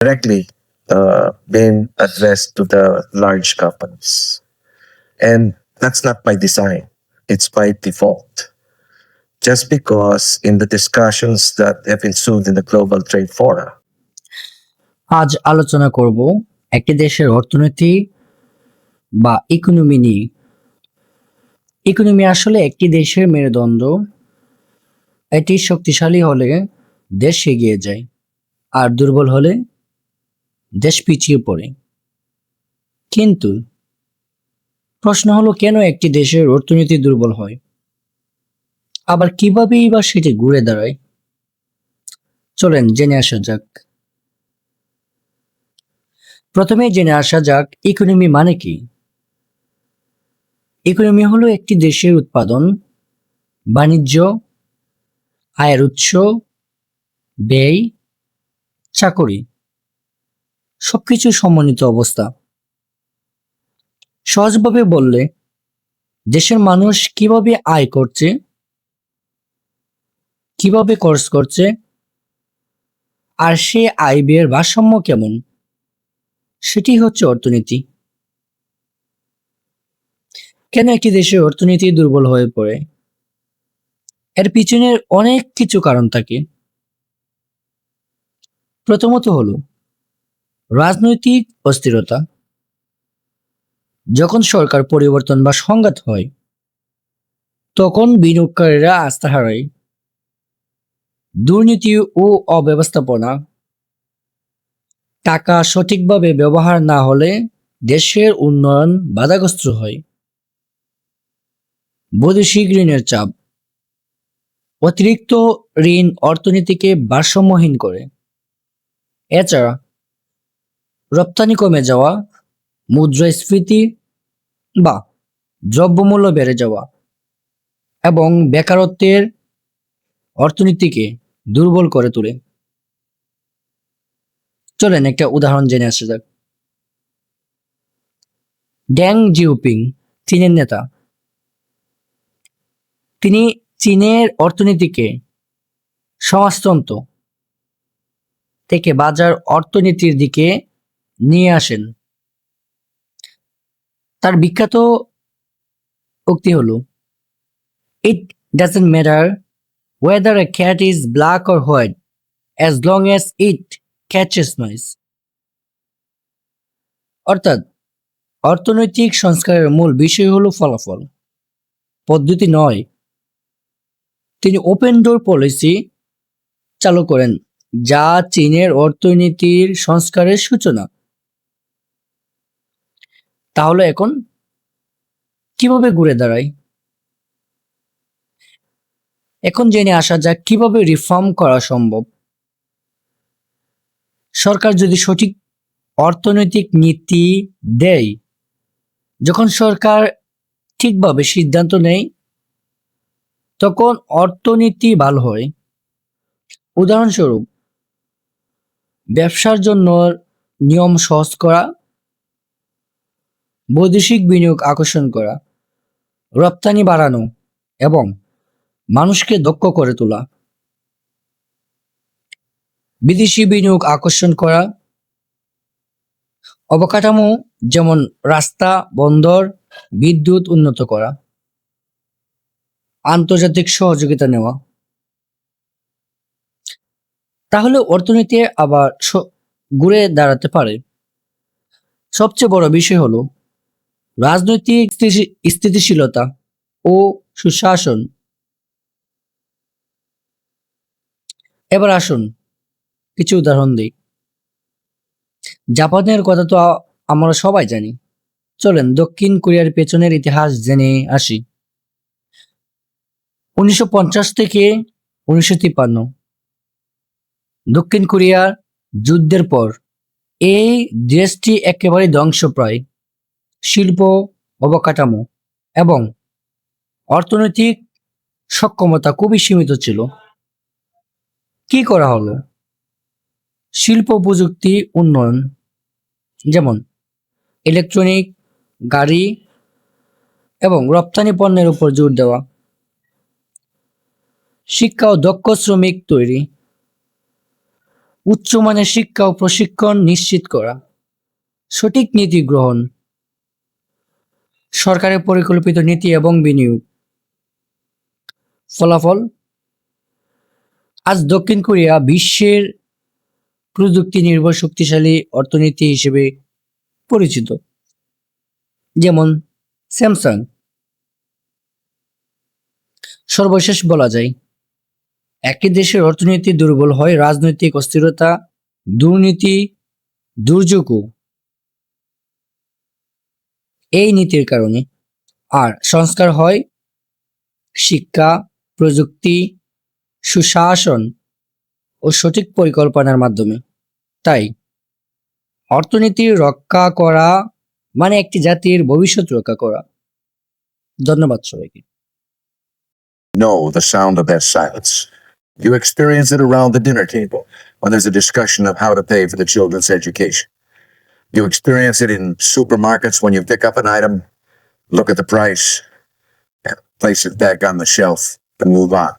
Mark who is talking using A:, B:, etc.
A: directly uh, been addressed to the large companies. And that's not by design, it's by default. Just because in the discussions that have ensued in the Global Trade Forum,
B: আজ আলোচনা করব একটি দেশের অর্থনীতি বা economy নিয়ে economy আসলে একটি দেশের মেরুদণ্ড এটি শক্তিশালী হলে দেশ এগিয়ে যায় আর দুর্বল হলে দেশ পিছিয়ে পড়ে। কিন্তু প্রশ্ন হলো, কেন একটি দেশের অর্থনীতি দুর্বল হয়? আবার কিভাবেই বা সেটি ঘুরে দাঁড়ায়? চলেন জেনে আসা যাক। প্রথমে জেনে আসা যাক ইকোনমি মানে কি? ইকোনমি হলো একটি দেশের উৎপাদন, বাণিজ্য, আয়ের উৎস, ব্যয়, চাকরি। সবকিছু সমন্বিত অবস্থা। সহজভাবে বললে, দেশের মানুষ কীভাবে আয় করছে? কীভাবে খরচ করছে? আর সে আয় ব্যয়ের ভারসাম্য কেমন? সেটি হচ্ছে অর্থনীতি। কেন একটি দেশের অর্থনীতি দুর্বল হয়ে পড়ে? এর পিছনের অনেক কিছু কারণ থাকে। প্রথমত হলো রাজনৈতিক অস্থিরতা। যখন সরকার পরিবর্তন বা সংঘাত হয়, তখন বিনিয়োগকারীরা আস্থা হারায়। দুর্নীতি ও অব্যবস্থাপনা। টাকা সঠিকভাবে ব্যবহার না হলে দেশের উন্নয়ন বাধাগ্রস্ত হয়। বৈদেশিক ঋণের চাপ। অতিরিক্ত ঋণ অর্থনীতিকে ভারসাম্যহীন করে। এছাড়া রপ্তানি কমে যাওয়া, মুদ্রাস্ফীতি বা দ্রব্যমূল্য বেড়ে যাওয়া এবং বেকারত্বের অর্থনীতিকে দুর্বল করে তোলে। চলেন একটা উদাহরণ জেনে আসা যাক। ড্যাং জিউপিং, চীনের নেতা। তিনি চীনের অর্থনীতিকে সমাজতন্ত্র থেকে বাজার অর্থনীতির দিকে নিয়ে আসেন। তার বিখ্যাত উক্তি হলো it doesn't matter whether a cat is black or white as long as it catches mice অর্থাৎ, অর্থনৈতিক সংস্কারের মূল বিষয় হলো ফলাফল। পদ্ধতি নয়, তিনি ওপেন ডোর পলিসি চালু করেন, যা চীনের অর্থনীতির সংস্কারের সূচনা। তাহলে এখন কীভাবে ঘুরে দাঁড়ায় এখন জেনে আসা যাক কীভাবে রিফর্ম করা সম্ভব। সরকার যদি সঠিক অর্থনৈতিক নীতি দেয়, যখন সরকার ঠিকভাবে সিদ্ধান্ত নেয়, তখন অর্থনীতি ভালো হয়। উদাহরণস্বরূপ, ব্যবসার জন্য নিয়ম সহজ করা বৈদেশিক বিনিয়োগ আকর্ষণ করা, রপ্তানি বাড়ানো এবং মানুষকে দক্ষ করে তোলা। বিদেশি বিনিয়োগ আকর্ষণ করা, অবকাঠামো যেমন রাস্তা, বন্দর, বিদ্যুৎ উন্নত করা, আন্তর্জাতিক সহযোগিতা নেওয়া। তাহলে অর্থনীতি আবার ঘুরে দাঁড়াতে পারে। সবচেয়ে বড় বিষয় হলো রাজনৈতিক স্থিতিশীলতা ও সুশাসন। এবার আসুন কিছু উদাহরণ দিই। জাপানের কথা তো আমরা সবাই জানি। চলেন দক্ষিণ কোরিয়ার পেছনের ইতিহাস জেনে আসি। উনিশশো পঞ্চাশ থেকে উনিশশো তিপ্পান্ন। দক্ষিণ কোরিয়ার যুদ্ধের পর এই দেশটি একেবারে ধ্বংসপ্রায়। শিল্প, অবকাঠামো এবং অর্থনৈতিক সক্ষমতা খুবই সীমিত ছিল। কি করা হলো? শিল্প প্রযুক্তি উন্নয়ন, যেমন ইলেকট্রনিক, গাড়ি এবং রপ্তানি পণ্যের উপর জোর দেওয়া, শিক্ষা ও দক্ষ শ্রমিক তৈরি, উচ্চমানের শিক্ষা ও প্রশিক্ষণ নিশ্চিত করা, সঠিক নীতি গ্রহণ সরকারের পরিকল্পিত নীতি এবং বিনিয়োগ। ফলাফল, আজ দক্ষিণ কোরিয়া বিশ্বের প্রযুক্তি নির্ভর শক্তিশালী অর্থনীতি হিসেবে পরিচিত, যেমন স্যামসাং। সর্বশেষ বলা যায় একটি দেশের অর্থনীতি দুর্বল হয়, রাজনৈতিক অস্থিরতা, দুর্নীতি, দুর্যোগও। এই নীতির কারণে আর সংস্কার হয় শিক্ষা প্রযুক্তি সুশাসন ও সঠিক পরিকল্পনার মাধ্যমে তাই অর্থনীতি রক্ষা করা মানে একটি জাতির ভবিষ্যৎ রক্ষা করা ধন্যবাদ সবাইকে
C: know the sound of that silence. You experience it around the dinner table when there's a discussion of how to pay for the children's education. You experience it in supermarkets when you pick up an item, look at the price, place it back on the shelf and move on.